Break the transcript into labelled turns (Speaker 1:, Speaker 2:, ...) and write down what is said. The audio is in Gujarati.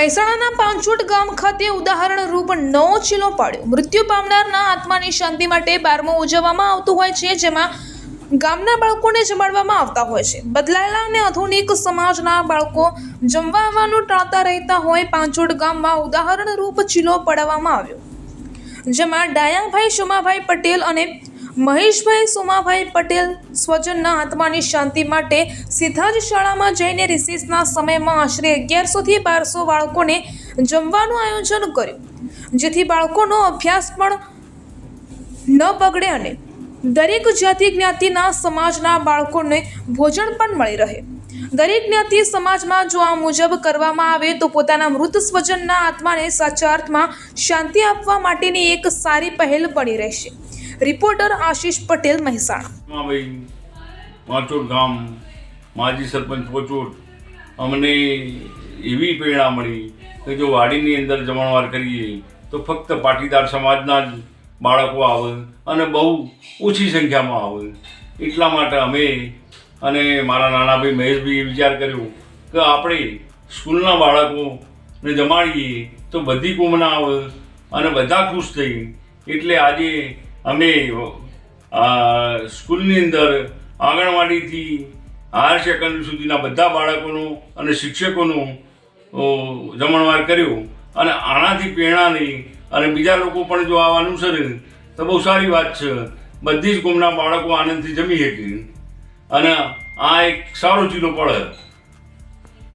Speaker 1: મહેસાણાના પાંચોટ ગામ ખાતે ઉદાહરણ રૂપ નવો ચીલો પાડ્યો. મૃત્યુ પામનારના આત્માની શાંતિ માટે બારમો ઉજવવામાં આવતું હોય છે, જેમાં ગામના બાળકોને જમાડવામાં આવતા હોય છે. બદલાયેલા અને આધુનિક સમાજના બાળકો જમવા આવવાનું ટાળતા રહેતા હોય પાંચોટ ગામમાં ઉદાહરણ રૂપ ચીલો પડાવવામાં આવ્યો. જેમાં ડાયાભાઈ સોમાભાઈ પટેલ અને મહેશભાઈ સોમાભાઈ પટેલ સ્વજનના આત્માની શાંતિ માટે સીધા જ શાળામાં જઈને રિસીસના સમયમાં આશરે અગિયારસોથી બારસો બાળકોને જમવાનું આયોજન કર્યું. જેથી બાળકોનો અભ્યાસ પણ ન બગડે અને દરેક જાતિ જ્ઞાતિના સમાજના બાળકોને ભોજન પણ મળી રહે. દરેક જ્ઞાતિ સમાજમાં જો આ મુજબ કરવામાં આવે તો પોતાના મૃત સ્વજનના આત્માને સાચા અર્થમાં શાંતિ આપવા માટેની એક સારી પહેલ બની રહેશે. રિપોર્ટર આશીષ પટેલ મહેસાણા.
Speaker 2: પાંચોટ ગામ, માજી સરપંચ પોચોટ અમને એવી પ્રેરણા મળી કે જો વાડીની અંદર જમણવાર કરીએ તો ફક્ત પાટીદાર સમાજના જ બાળકો આવે અને બહુ ઓછી સંખ્યામાં આવે. એટલા માટે અમે અને મારા નાનાભાઈ મહેશભાઈએ વિચાર કર્યો કે આપણે સ્કૂલના બાળકોને જમાડીએ તો બધી કોમના આવે અને બધા ખુશ થઈ. એટલે આજે અમે સ્કૂલની અંદર આંગણવાડીથી હાયર સેકન્ડરી સુધીના બધા બાળકોનું અને શિક્ષકોનું જમણવાર કર્યું. અને આનાથી પ્રેરણા નહીં અને બીજા લોકો પણ જો આવા અનુસરે, તો બહુ સારી વાત છે. બધી જ કોમના બાળકો આનંદથી જમી શકે. અને આ એક સારો ચીલો પડે